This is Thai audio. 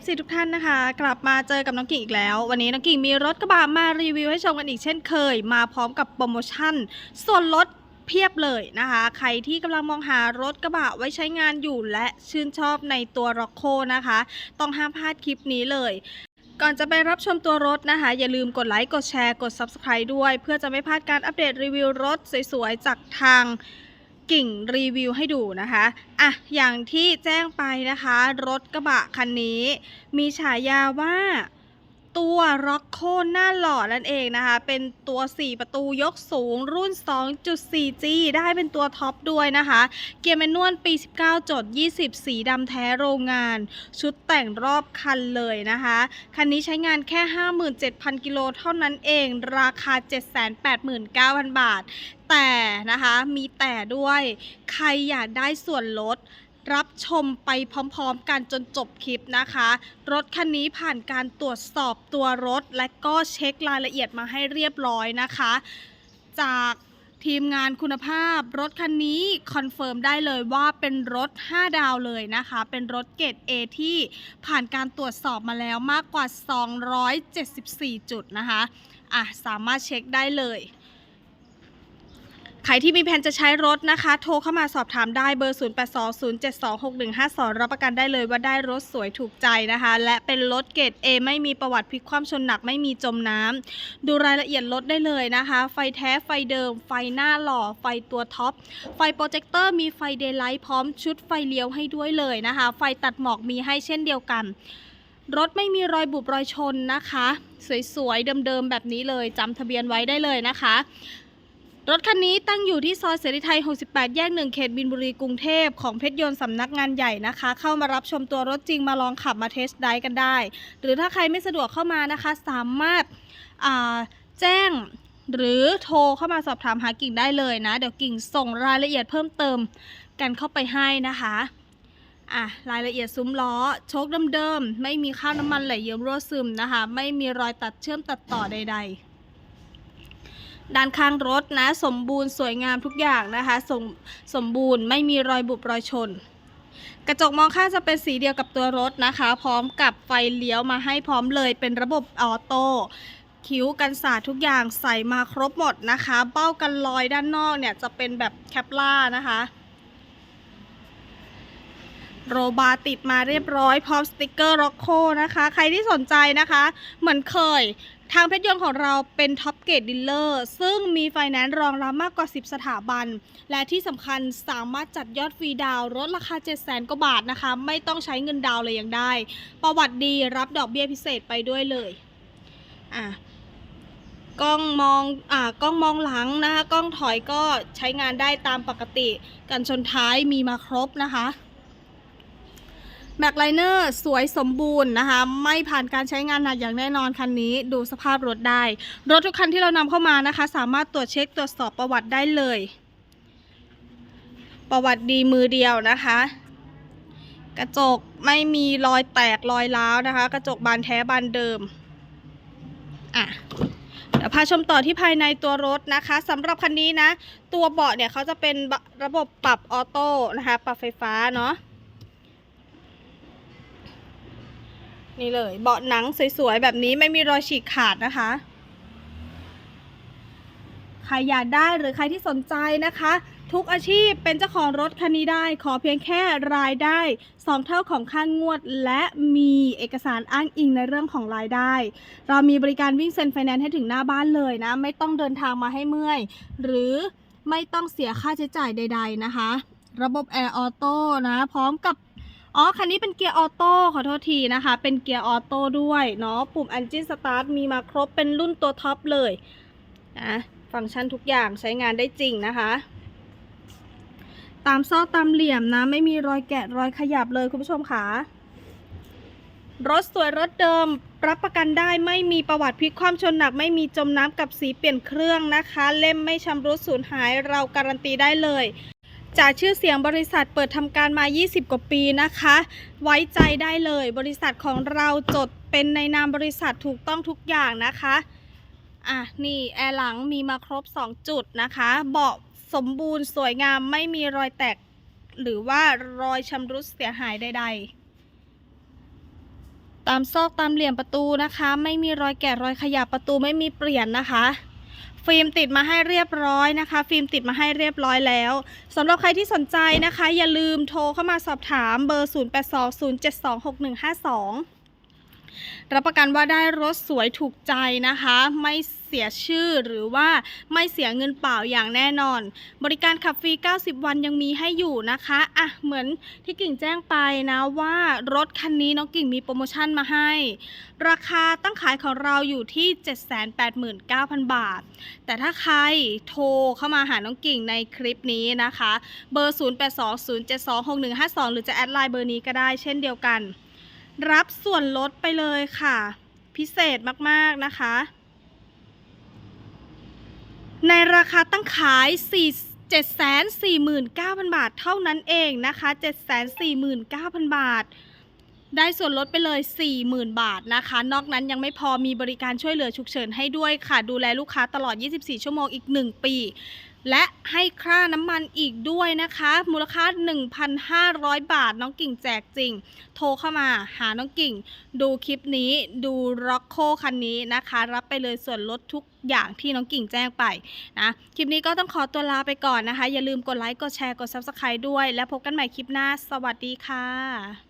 FC ทุกท่านนะคะ กลับมาเจอกับน้องกิ่งอีกแล้ว วันนี้น้องกิ่งมีรถกระบะมารีวิวให้ชมกันอีกเช่นเคย มาพร้อมกับโปรโมชั่น ส่วนลดเพียบเลยนะคะ ใครที่กำลังมองหารถกระบะไว้ใช้งานอยู่และชื่นชอบในตัว r o c โ o นะคะ ต้องห้ามพลาดคลิปนี้เลยก่อนจะไปรับชมตัวรถนะคะ อย่าลืมกดไลค์ กดแชร์ กด Subscribe ด้วย เพื่อจะไม่พลาดการอัปเดตรีวิวรถสวยๆ จากทาง กิ่งรีวิวให้ดูนะคะอะอย่างที่แจ้งไปนะคะ รถกระบะคันนี้ มีฉายาว่า ตัว r o c โ o หน้าหล่อนั่นเองนะคะ เป็นตัว 4 ประตูยกสูงรุ่น 2.4G ได้เป็นตัวท็อปด้วยนะคะ เกียร์แมนนวลปี 19จด20 สีดำแท้โรงงาน ชุดแต่งรอบคันเลยนะคะ คันนี้ใช้งานแค่ 57,000 กิโลเท่านั้นเอง ราคา 789,000 บาท แต่นะคะมีแต่ด้วย ใครอยากได้ส่วนลด รับชมไปพร้อมๆ กันจนจบคลิปนะคะ รถคันนี้ผ่านการตรวจสอบตัวรถ และก็เช็ครายละเอียดมาให้เรียบร้อยนะคะ จากทีมงานคุณภาพ รถคันนี้คอนเฟิร์มได้เลยว่าเป็นรถ 5 ดาวเลยนะคะ เป็นรถเกรด A ที่ผ่านการตรวจสอบมาแล้วมากกว่า 274 จุดนะคะอะสามารถเช็คได้เลย ใครที่มีแผนจะใช้รถนะคะ โทรเข้ามาสอบถามได้เบอร์ 0820726152 รับประกันได้เลยว่าได้รถสวยถูกใจนะคะ และเป็นรถเกรด A ไม่มีประวัติพลิกคว่ำชนหนักไม่มีจมน้ำ ดูรายละเอียดรถได้เลยนะคะ ไฟแท้ไฟเดิม ไฟหน้าหล่อ ไฟตัวท็อป ไฟโปรเจคเตอร์มีไฟเดย์ไลท์พร้อมชุดไฟเลี้ยวให้ด้วยเลยนะคะ ไฟตัดหมอกมีให้เช่นเดียวกันรถไม่มีรอยบุบรอยชนนะคะ สวยๆ เดิมๆ แบบนี้เลยจำทะเบียนไว้ได้เลยนะคะ รถคันนี้ตั้งอยู่ที่ซอยเสรีไทย 68 แยก 1 เขตบินบุรีกรุงเทพ ของเพชรยนต์สำนักงานใหญ่นะคะ เข้ามารับชมตัวรถจริงมาลองขับมาเทสไดร์กันได้ หรือถ้าใครไม่สะดวกเข้ามานะคะ สามารถาแจ้งหรือโทรเข้ามาสอบถามหากิ่งได้เลยนะ เดี๋ยวกิ่งส่งรายละเอียดเพิ่มเติมกันเข้าไปให้นะคะอะรายละเอียดซุ้มล้อโชคเดิมๆไม่มีข้าวน้ำมันไหลเยิ้มรั่วซึมนะคะ ไม่มีรอยตัดเชื่อมตัดต่อใด ๆ ด้านข้างรถนะ สมบูรณ์สวยงามทุกอย่างนะคะสมสมบูรณ์ไม่มีรอยบุบรอยชน กระจกมองข้างจะเป็นสีเดียวกับตัวรถนะคะ พร้อมกับไฟเลี้ยวมาให้พร้อมเลยเป็นระบบออโต้คิ้วกันสาดทุกอย่างใส่มาครบหมดนะคะ เบ้ากันลอยด้านนอกเนี่ยจะเป็นแบบแคปล่านะคะโรบาร์ติดมาเรียบร้อยพร้อมสติกเกอร์ร็อกโคนะคะ ใครที่สนใจนะคะ เหมือนเคย ทางเพชรยนต์ของเราเป็นท็อปเกรดดีลเลอร์ซึ่งมีไฟแนนซ์รองรับมากกว่า 10 สถาบัน และที่สำคัญสามารถจัดยอดฟรีดาวรถราคา 7 0 0 0 0 0กว่าบาทนะคะ ไม่ต้องใช้เงินดาวเลยยังได้ ประวัติดีรับดอกเบี้ยพิเศษไปด้วยเลยอะกล้องมองอ่ากล้องมองหลังนะคะกล้องถอยก็ใช้งานได้ตามปกติ กันชนท้ายมีมาครบนะคะ แม็กไลเนอร์สวยสมบูรณ์นะคะ ไม่ผ่านการใช้งานหนักอย่างแน่นอนคันนี้ ดูสภาพรถได้ รถทุกคันที่เรานำเข้ามานะคะ สามารถตรวจเช็คตรวจสอบประวัติได้เลย ประวัติดีมือเดียวนะคะ กระจกไม่มีรอยแตกรอยร้าวนะคะ กระจกบานแท้บานเดิมอะเดี๋ยวพาชมต่อที่ภายในตัวรถนะคะสำหรับคันนี้นะ ตัวเบาะเนี่ยเขาจะเป็นระบบปรับออโต้นะคะ ปรับไฟฟ้าเนาะ นี่เลย เบาะหนังสวยๆ แบบนี้ไม่มีรอยฉีกขาดนะคะ ใครอยากได้หรือใครที่สนใจนะคะ ทุกอาชีพเป็นเจ้าของรถคันนี้ได้ ขอเพียงแค่รายได้ 2 เท่าของค่างงวด และมีเอกสารอ้างอิงในเรื่องของรายได้ เรามีบริการวิ่งเซ็นไฟแนนซ์ให้ถึงหน้าบ้านเลยนะ ไม่ต้องเดินทางมาให้เมื่อย หรือไม่ต้องเสียค่าใช้จ่ายใด ๆนะคะ ระบบแอร์ออโต้นะ พร้อมกับ อ๋อ คันนี้เป็นเกียร์ออโต้ขอโทษทีนะคะ เป็นเกียร์ออโต้ด้วยเนาะ ปุ่ม Engine Start มีมาครบเป็นรุ่นตัวท็อปเลยนะฟังก์ชันทุกอย่างใช้งานได้จริงนะคะ ตามซอกตามเหลี่ยมนะ ไม่มีรอยแกะรอยขยับเลยคุณผู้ชมค่ะรถสวยรถเดิมรับประกันได้ไม่มีประวัติพลิกความชนหนัก ไม่มีจมน้ำกับสีเปลี่ยนเครื่องนะคะ เล่มไม่ชำรุดสูญหายเราการันตีได้เลย จากชื่อเสียงบริษัทเปิดทำการมา 20 กว่าปีนะคะ ไว้ใจได้เลยบริษัทของเราจดเป็นในนามบริษัทถูกต้องทุกอย่างนะคะ อะ นี่ แอร์หลังมีมาครบ 2 จุดนะคะ เบาะสมบูรณ์สวยงามไม่มีรอยแตก หรือว่ารอยชำรุดเสียหายใด ๆ ตามซอกตามเหลี่ยมประตูนะคะ ไม่มีรอยแกะรอยขยับประตูไม่มีเปลี่ยนนะคะ ฟิล์มติดมาให้เรียบร้อยนะคะ ฟิล์มติดมาให้เรียบร้อยแล้วสำหรับใครที่สนใจนะคะ อย่าลืมโทรเข้ามาสอบถามเบอร์ 0820726152 รับประกันว่าได้รถสวยถูกใจนะคะ ไม่เสียชื่อหรือว่าไม่เสียเงินเปล่าอย่างแน่นอน บริการขับฟรี 90 วันยังมีให้อยู่นะคะอะเหมือนที่กิ่งแจ้งไปนะว่ารถคันนี้น้องกิ่งมีโปรโมชั่นมาให้ ราคาตั้งขายของเราอยู่ที่ 789,000 บาท แต่ถ้าใครโทรเข้ามาหาน้องกิ่งในคลิปนี้นะคะ เบอร์ 0820726152 หรือจะแอดไลน์เบอร์นี้ก็ได้เช่นเดียวกัน รับส่วนลดไปเลยค่ะ พิเศษมากๆนะคะ ในราคาตั้งขาย 4 749,000 บาทเท่านั้นเองนะคะ 749,000 บาท ได้ส่วนลดไปเลย 40,000 บาทนะคะ นอกนั้นยังไม่พอมีบริการช่วยเหลือฉุกเฉินให้ด้วยค่ะ ดูแลลูกค้าตลอด 24 ชั่วโมงอีก 1 ปี และให้ค่าน้ำมันอีกด้วยนะคะ มูลค่า 1,500 บาทน้องกิ่งแจกจริง โทรเข้ามาหาน้องกิ่ง ดูคลิปนี้ดูร็อกโคคันนี้นะคะ รับไปเลยส่วนลดทุกอย่างที่น้องกิ่งแจ้งไปนะ คลิปนี้ก็ต้องขอตัวลาไปก่อนนะคะ อย่าลืมกดไลค์ กดแชร์ กด Subscribe ด้วย และพบกันใหม่คลิปหน้า สวัสดีค่ะ